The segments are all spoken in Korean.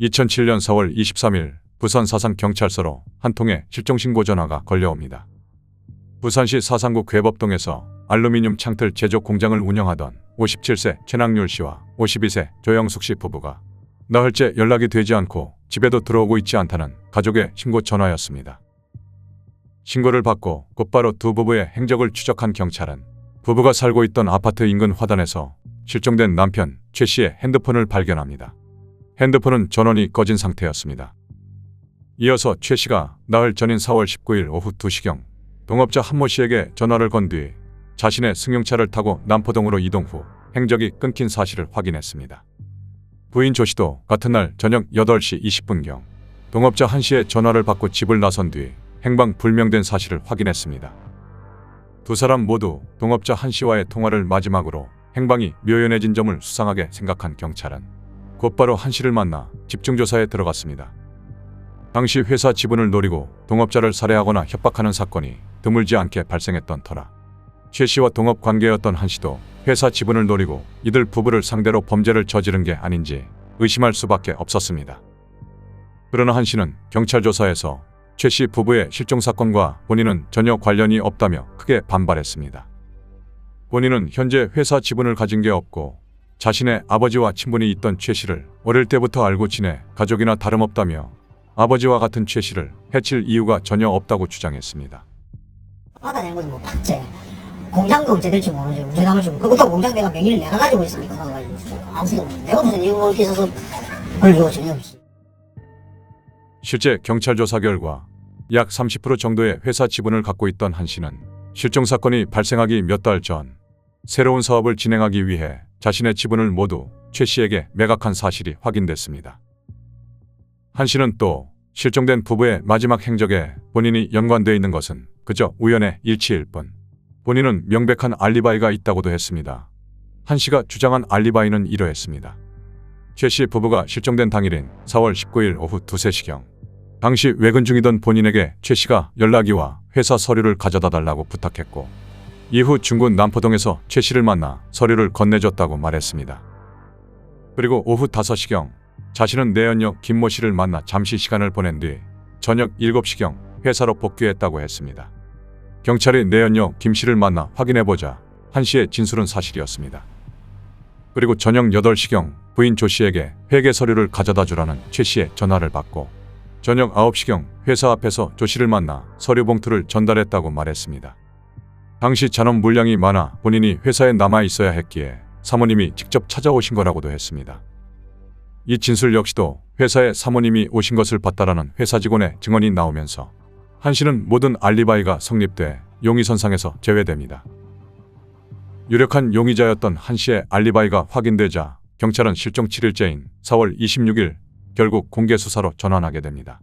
2007년 4월 23일 부산 사상경찰서로 한 통의 실종신고 전화가 걸려옵니다. 부산시 사상구 괴법동에서 알루미늄 창틀 제조 공장을 운영하던 57세 최낙률 씨와 52세 조영숙 씨 부부가 나흘째 연락이 되지 않고 집에도 들어오고 있지 않다는 가족의 신고 전화였습니다. 신고를 받고 곧바로 두 부부의 행적을 추적한 경찰은 부부가 살고 있던 아파트 인근 화단에서 실종된 남편 최 씨의 핸드폰을 발견합니다. 핸드폰은 전원이 꺼진 상태였습니다. 이어서 최 씨가 나흘 전인 4월 19일 오후 2시경 동업자 한모 씨에게 전화를 건 뒤 자신의 승용차를 타고 남포동으로 이동 후 행적이 끊긴 사실을 확인했습니다. 부인 조 씨도 같은 날 저녁 8시 20분경 동업자 한 씨의 전화를 받고 집을 나선 뒤 행방 불명된 사실을 확인했습니다. 두 사람 모두 동업자 한 씨와의 통화를 마지막으로 행방이 묘연해진 점을 수상하게 생각한 경찰은 곧바로 한 씨를 만나 집중 조사에 들어갔습니다. 당시 회사 지분을 노리고 동업자를 살해하거나 협박하는 사건이 드물지 않게 발생했던 터라 최 씨와 동업 관계였던 한 씨도 회사 지분을 노리고 이들 부부를 상대로 범죄를 저지른 게 아닌지 의심할 수밖에 없었습니다. 그러나 한 씨는 경찰 조사에서 최 씨 부부의 실종 사건과 본인은 전혀 관련이 없다며 크게 반발했습니다. 본인은 현재 회사 지분을 가진 게 없고 자신의 아버지와 친분이 있던 최 씨를 어릴 때부터 알고 지내 가족이나 다름없다며 아버지와 같은 최 씨를 해칠 이유가 전혀 없다고 주장했습니다. 받아낸 거지 뭐 박제. 공장도 어째 될지 모르지 우리나라 지금 그것도 공장 내가 명의를 내가 가지고 있으니까 아무튼 내가 무슨 이유가 있어서 이유가 전혀 없지 실제 경찰 조사 결과 약 30% 정도의 회사 지분을 갖고 있던 한 씨는 실종 사건이 발생하기 몇 달 전 새로운 사업을 진행하기 위해 자신의 지분을 모두 최 씨에게 매각한 사실이 확인됐습니다. 한 씨는 또 실종된 부부의 마지막 행적에 본인이 연관되어 있는 것은 그저 우연의 일치일 뿐 본인은 명백한 알리바이가 있다고도 했습니다. 한 씨가 주장한 알리바이는 이러했습니다. 최 씨 부부가 실종된 당일인 4월 19일 오후 2, 3시경 당시 외근 중이던 본인에게 최 씨가 연락이 와 회사 서류를 가져다 달라고 부탁했고 이후 중구 남포동에서 최 씨를 만나 서류를 건네줬다고 말했습니다. 그리고 오후 5시경 자신은 내연녀 김모 씨를 만나 잠시 시간을 보낸 뒤 저녁 7시경 회사로 복귀했다고 했습니다. 경찰이 내연녀 김 씨를 만나 확인해보자 한 씨의 진술은 사실이었습니다. 그리고 저녁 8시경 부인 조 씨에게 회계 서류를 가져다 주라는 최 씨의 전화를 받고 저녁 9시경 회사 앞에서 조 씨를 만나 서류 봉투를 전달했다고 말했습니다. 당시 잔업 물량이 많아 본인이 회사에 남아 있어야 했기에 사모님이 직접 찾아오신 거라고도 했습니다. 이 진술 역시도 회사에 사모님이 오신 것을 봤다라는 회사 직원의 증언이 나오면서 한 씨는 모든 알리바이가 성립돼 용의선상에서 제외됩니다. 유력한 용의자였던 한 씨의 알리바이가 확인되자 경찰은 실종 7일째인 4월 26일 결국 공개 수사로 전환하게 됩니다.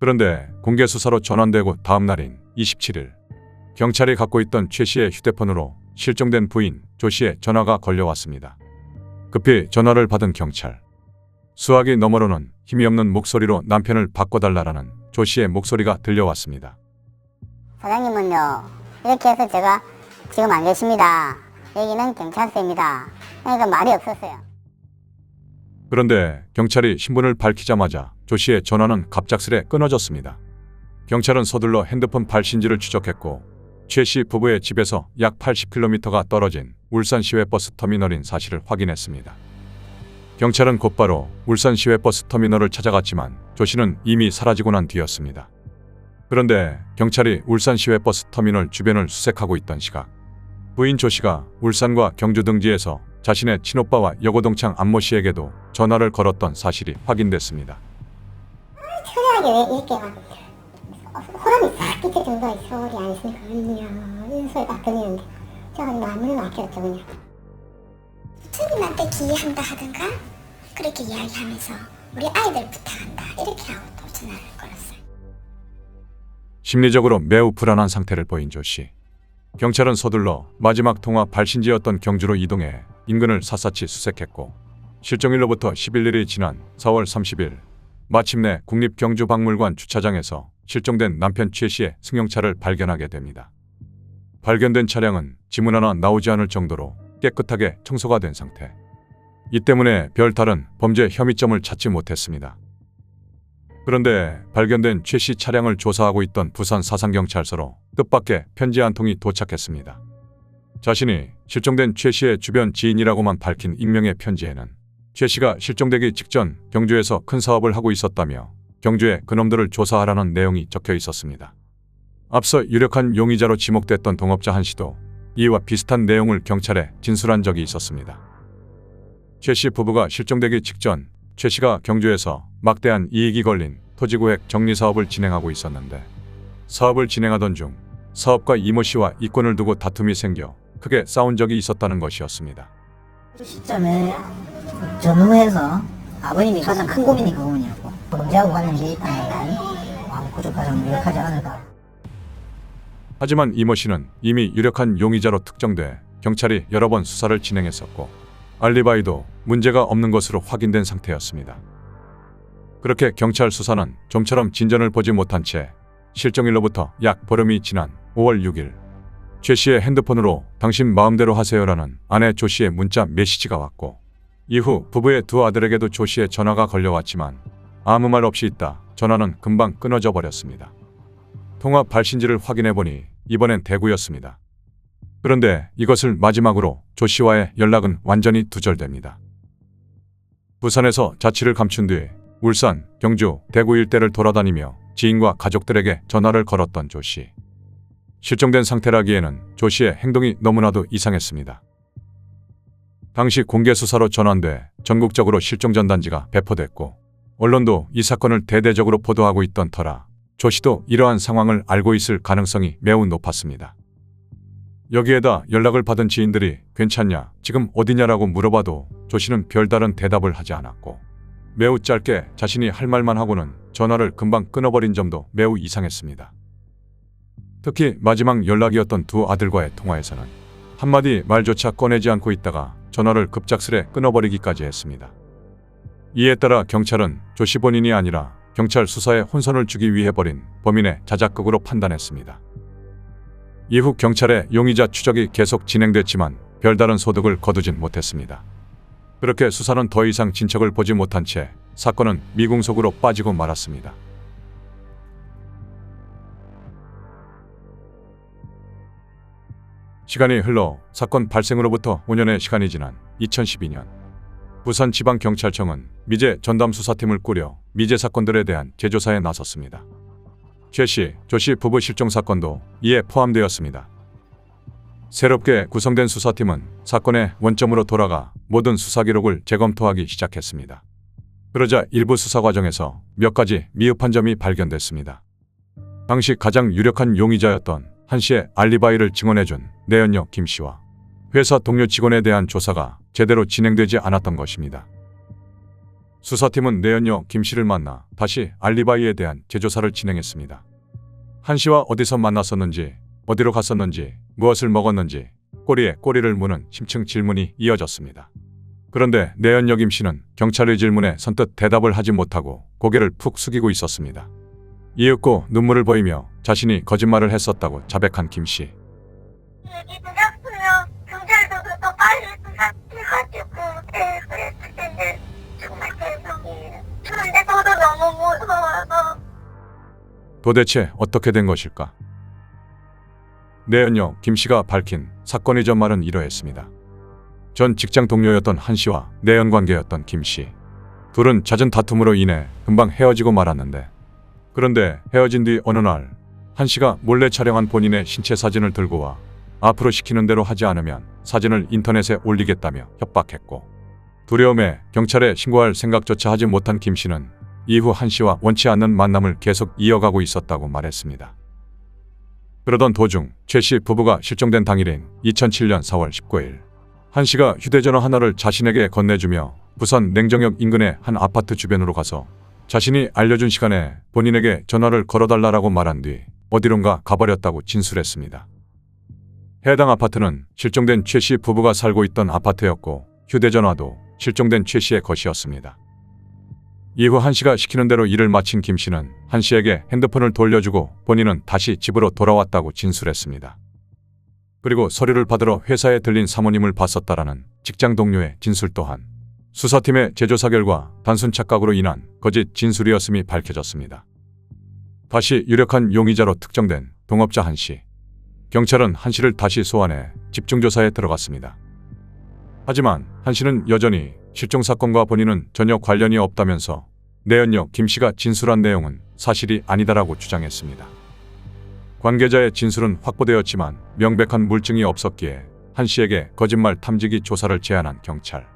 그런데 공개 수사로 전환되고 다음 날인 27일 경찰이 갖고 있던 최 씨의 휴대폰으로 실종된 부인 조 씨의 전화가 걸려왔습니다. 급히 전화를 받은 경찰. 수화기 너머로는 힘이 없는 목소리로 남편을 바꿔달라라는 조 씨의 목소리가 들려왔습니다. 사장님은요 이렇게 해서 제가 지금 안 계십니다 여기는 경찰서입니다 그러니까 말이 없었어요 그런데 경찰이 신분을 밝히자마자 조 씨의 전화는 갑작스레 끊어졌습니다. 경찰은 서둘러 핸드폰 발신지를 추적했고 최씨 부부의 집에서 약 80km가 떨어진 울산 시외 버스 터미널인 사실을 확인했습니다. 경찰은 곧바로 울산 시외 버스 터미널을 찾아갔지만 조 씨는 이미 사라지고 난 뒤였습니다. 그런데 경찰이 울산 시외 버스 터미널 주변을 수색하고 있던 시각 부인 조 씨가 울산과 경주 등지에서 자신의 친오빠와 여고동창 안모 씨에게도 전화를 걸었던 사실이 확인됐습니다. 초라하게 왜 이렇게 막 호람이 싹 끼칠 아니십니까 그냥 들리는데 제가 마음을 막혔죠 그냥 스님한테 기여한다 하든가 그렇게 이야기하면서 우리 아이들 부탁한다 이렇게 하고 또 전화를 걸었어요. 심리적으로 매우 불안한 상태를 보인 조 씨. 경찰은 서둘러 마지막 통화 발신지였던 경주로 이동해 인근을 샅샅이 수색했고 실종일로부터 11일이 지난 4월 30일 마침내 국립경주박물관 주차장에서 실종된 남편 최 씨의 승용차를 발견하게 됩니다. 발견된 차량은 지문 하나 나오지 않을 정도로 깨끗하게 청소가 된 상태. 이 때문에 별다른 범죄 혐의점을 찾지 못했습니다. 그런데 발견된 최 씨 차량을 조사하고 있던 부산 사상경찰서로 뜻밖의 편지 한 통이 도착했습니다. 자신이 실종된 최 씨의 주변 지인이라고만 밝힌 익명의 편지에는 최 씨가 실종되기 직전 경주에서 큰 사업을 하고 있었다며 경주에 그놈들을 조사하라는 내용이 적혀 있었습니다. 앞서 유력한 용의자로 지목됐던 동업자 한 씨도 이와 비슷한 내용을 경찰에 진술한 적이 있었습니다. 최 씨 부부가 실종되기 직전 최 씨가 경주에서 막대한 이익이 걸린 토지구획 정리 사업을 진행하고 있었는데 사업을 진행하던 중 사업가 이모 씨와 이권을 두고 다툼이 생겨 크게 싸운 적이 있었다는 것이었습니다. 그 시점에 전후해서 아버님이 가장 큰 고민이 그 부분이었고 범죄하고 관련이 있다는 건 구조 가장 유력하지 않을까. 하지만 이모 씨는 이미 유력한 용의자로 특정돼 경찰이 여러 번 수사를 진행했었고 알리바이도 문제가 없는 것으로 확인된 상태였습니다. 그렇게 경찰 수사는 좀처럼 진전을 보지 못한 채 실종일로부터 약 보름이 지난 5월 6일 최 씨의 핸드폰으로 당신 마음대로 하세요라는 아내 조 씨의 문자 메시지가 왔고 이후 부부의 두 아들에게도 조 씨의 전화가 걸려왔지만 아무 말 없이 있다 전화는 금방 끊어져 버렸습니다. 통화 발신지를 확인해 보니 이번엔 대구였습니다. 그런데 이것을 마지막으로 조 씨와의 연락은 완전히 두절됩니다. 부산에서 자취를 감춘 뒤 울산, 경주, 대구 일대를 돌아다니며 지인과 가족들에게 전화를 걸었던 조 씨. 실종된 상태라기에는 조 씨의 행동이 너무나도 이상했습니다. 당시 공개 수사로 전환돼 전국적으로 실종 전단지가 배포됐고 언론도 이 사건을 대대적으로 보도하고 있던 터라 조 씨도 이러한 상황을 알고 있을 가능성이 매우 높았습니다. 여기에다 연락을 받은 지인들이 괜찮냐, 지금 어디냐라고 물어봐도 조 씨는 별다른 대답을 하지 않았고 매우 짧게 자신이 할 말만 하고는 전화를 금방 끊어버린 점도 매우 이상했습니다. 특히 마지막 연락이었던 두 아들과의 통화에서는 한마디 말조차 꺼내지 않고 있다가 전화를 급작스레 끊어버리기까지 했습니다. 이에 따라 경찰은 조씨 본인이 아니라 경찰 수사에 혼선을 주기 위해 벌인 범인의 자작극으로 판단했습니다. 이후 경찰의 용의자 추적이 계속 진행됐지만 별다른 소득을 거두진 못했습니다. 그렇게 수사는 더 이상 진척을 보지 못한 채 사건은 미궁속으로 빠지고 말았습니다. 시간이 흘러 사건 발생으로부터 5년의 시간이 지난 2012년 부산지방경찰청은 미제 전담 수사팀을 꾸려 미제 사건들에 대한 재조사에 나섰습니다. 최 씨, 조 씨 부부 실종 사건도 이에 포함되었습니다. 새롭게 구성된 수사팀은 사건의 원점으로 돌아가 모든 수사 기록을 재검토하기 시작했습니다. 그러자 일부 수사 과정에서 몇 가지 미흡한 점이 발견됐습니다. 당시 가장 유력한 용의자였던 한 씨의 알리바이를 증언해준 내연녀 김 씨와 회사 동료 직원에 대한 조사가 제대로 진행되지 않았던 것입니다. 수사팀은 내연녀 김 씨를 만나 다시 알리바이에 대한 재조사를 진행했습니다. 한 씨와 어디서 만났었는지, 어디로 갔었는지, 무엇을 먹었는지 꼬리에 꼬리를 무는 심층 질문이 이어졌습니다. 그런데 내연녀 김 씨는 경찰의 질문에 선뜻 대답을 하지 못하고 고개를 푹 숙이고 있었습니다. 이윽고 눈물을 보이며 자신이 거짓말을 했었다고 자백한 김 씨. 얘기 들었어요. 경찰서도 더 빨리 수사해 가지고 네, 그랬을 텐데 정말 죄송해요. 그런데 저도 너무 무서워서 도대체 어떻게 된 것일까? 내연녀 김 씨가 밝힌 사건의 전말은 이러했습니다. 전 직장 동료였던 한 씨와 내연 관계였던 김 씨. 둘은 잦은 다툼으로 인해 금방 헤어지고 말았는데 그런데 헤어진 뒤 어느 날 한 씨가 몰래 촬영한 본인의 신체 사진을 들고 와 앞으로 시키는 대로 하지 않으면 사진을 인터넷에 올리겠다며 협박했고 두려움에 경찰에 신고할 생각조차 하지 못한 김 씨는 이후 한 씨와 원치 않는 만남을 계속 이어가고 있었다고 말했습니다. 그러던 도중 최 씨 부부가 실종된 당일인 2007년 4월 19일 한 씨가 휴대전화 하나를 자신에게 건네주며 부산 냉정역 인근의 한 아파트 주변으로 가서 자신이 알려준 시간에 본인에게 전화를 걸어달라고 말한 뒤 어디론가 가버렸다고 진술했습니다. 해당 아파트는 실종된 최 씨 부부가 살고 있던 아파트였고 휴대전화도 실종된 최 씨의 것이었습니다. 이후 한 씨가 시키는 대로 일을 마친 김 씨는 한 씨에게 핸드폰을 돌려주고 본인은 다시 집으로 돌아왔다고 진술했습니다. 그리고 서류를 받으러 회사에 들린 사모님을 봤었다라는 직장 동료의 진술 또한 수사팀의 재조사 결과 단순 착각으로 인한 거짓 진술이었음이 밝혀졌습니다. 다시 유력한 용의자로 특정된 동업자 한 씨. 경찰은 한 씨를 다시 소환해 집중 조사에 들어갔습니다. 하지만 한 씨는 여전히 실종 사건과 본인은 전혀 관련이 없다면서 내연녀 김 씨가 진술한 내용은 사실이 아니다라고 주장했습니다. 관계자의 진술은 확보되었지만 명백한 물증이 없었기에 한 씨에게 거짓말 탐지기 조사를 제안한 경찰.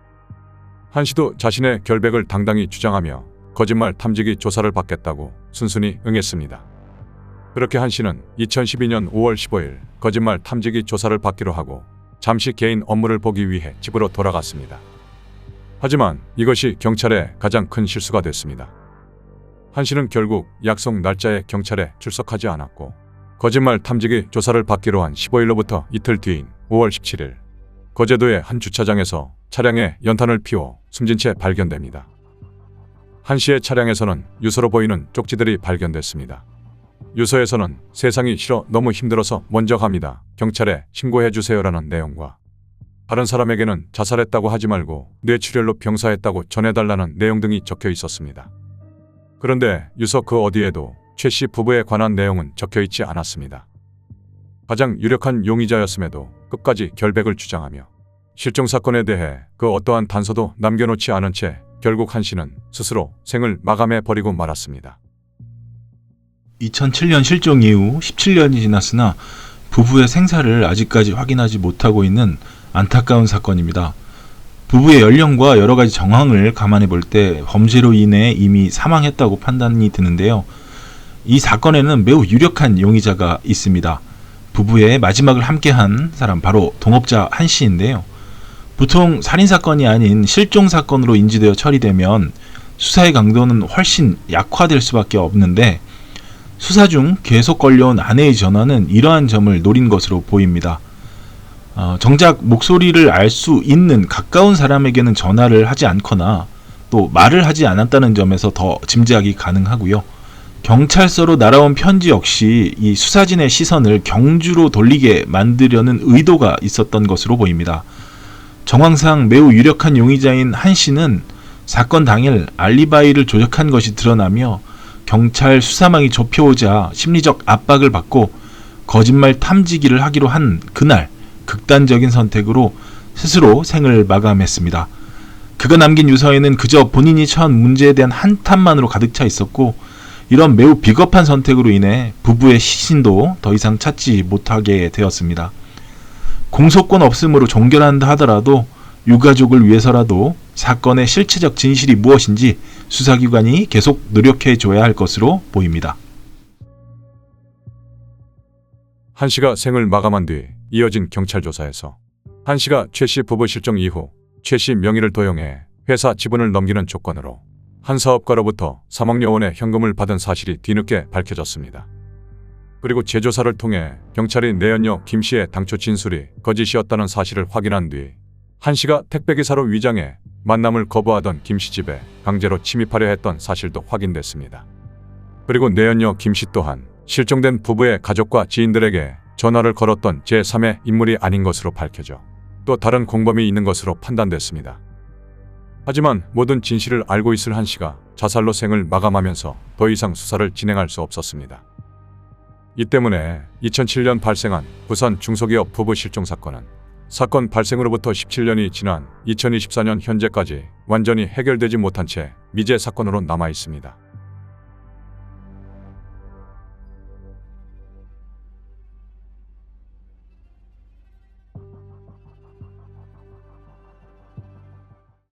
한 씨도 자신의 결백을 당당히 주장하며 거짓말 탐지기 조사를 받겠다고 순순히 응했습니다. 그렇게 한 씨는 2012년 5월 15일 거짓말 탐지기 조사를 받기로 하고 잠시 개인 업무를 보기 위해 집으로 돌아갔습니다. 하지만 이것이 경찰의 가장 큰 실수가 됐습니다. 한 씨는 결국 약속 날짜에 경찰에 출석하지 않았고 거짓말 탐지기 조사를 받기로 한 15일로부터 이틀 뒤인 5월 17일 거제도의 한 주차장에서 차량에 연탄을 피워 숨진 채 발견됩니다. 한 씨의 차량에서는 유서로 보이는 쪽지들이 발견됐습니다. 유서에서는 세상이 싫어 너무 힘들어서 먼저 갑니다. 경찰에 신고해 주세요라는 내용과 다른 사람에게는 자살했다고 하지 말고 뇌출혈로 병사했다고 전해달라는 내용 등이 적혀 있었습니다. 그런데 유서 그 어디에도 최 씨 부부에 관한 내용은 적혀 있지 않았습니다. 가장 유력한 용의자였음에도 끝까지 결백을 주장하며 실종 사건에 대해 그 어떠한 단서도 남겨놓지 않은 채 결국 한 씨는 스스로 생을 마감해 버리고 말았습니다. 2007년 실종 이후 17년이 지났으나 부부의 생사를 아직까지 확인하지 못하고 있는 안타까운 사건입니다. 부부의 연령과 여러 가지 정황을 감안해 볼 때 범죄로 인해 이미 사망했다고 판단이 드는데요. 이 사건에는 매우 유력한 용의자가 있습니다. 부부의 마지막을 함께한 사람 바로 동업자 한 씨인데요. 보통 살인 사건이 아닌 실종 사건으로 인지되어 처리되면 수사의 강도는 훨씬 약화될 수밖에 없는데 수사 중 계속 걸려온 아내의 전화는 이러한 점을 노린 것으로 보입니다. 어, 정작 목소리를 알 수 있는 가까운 사람에게는 전화를 하지 않거나 또 말을 하지 않았다는 점에서 더 짐작이 가능하고요. 경찰서로 날아온 편지 역시 이 수사진의 시선을 경주로 돌리게 만들려는 의도가 있었던 것으로 보입니다. 정황상 매우 유력한 용의자인 한 씨는 사건 당일 알리바이를 조작한 것이 드러나며 경찰 수사망이 좁혀오자 심리적 압박을 받고 거짓말 탐지기를 하기로 한 그날 극단적인 선택으로 스스로 생을 마감했습니다. 그가 남긴 유서에는 그저 본인이 처한 문제에 대한 한탄만으로 가득 차 있었고 이런 매우 비겁한 선택으로 인해 부부의 시신도 더 이상 찾지 못하게 되었습니다. 공소권 없음으로 종결한다 하더라도 유가족을 위해서라도 사건의 실체적 진실이 무엇인지 수사기관이 계속 노력해 줘야 할 것으로 보입니다. 한 씨가 생을 마감한 뒤 이어진 경찰 조사에서 한 씨가 최 씨 부부 실종 이후 최 씨 명의를 도용해 회사 지분을 넘기는 조건으로 한 사업가로부터 3억여 원의 현금을 받은 사실이 뒤늦게 밝혀졌습니다. 그리고 재조사를 통해 경찰이 내연녀 김 씨의 당초 진술이 거짓이었다는 사실을 확인한 뒤 한 씨가 택배기사로 위장해 만남을 거부하던 김씨 집에 강제로 침입하려 했던 사실도 확인됐습니다. 그리고 내연녀 김씨 또한 실종된 부부의 가족과 지인들에게 전화를 걸었던 제3의 인물이 아닌 것으로 밝혀져 또 다른 공범이 있는 것으로 판단됐습니다. 하지만 모든 진실을 알고 있을 한 씨가 자살로 생을 마감하면서 더 이상 수사를 진행할 수 없었습니다. 이 때문에 2007년 발생한 부산 중소기업 부부 실종 사건은 사건 발생으로부터 17년이 지난 2024년 현재까지 완전히 해결되지 못한 채 미제 사건으로 남아 있습니다.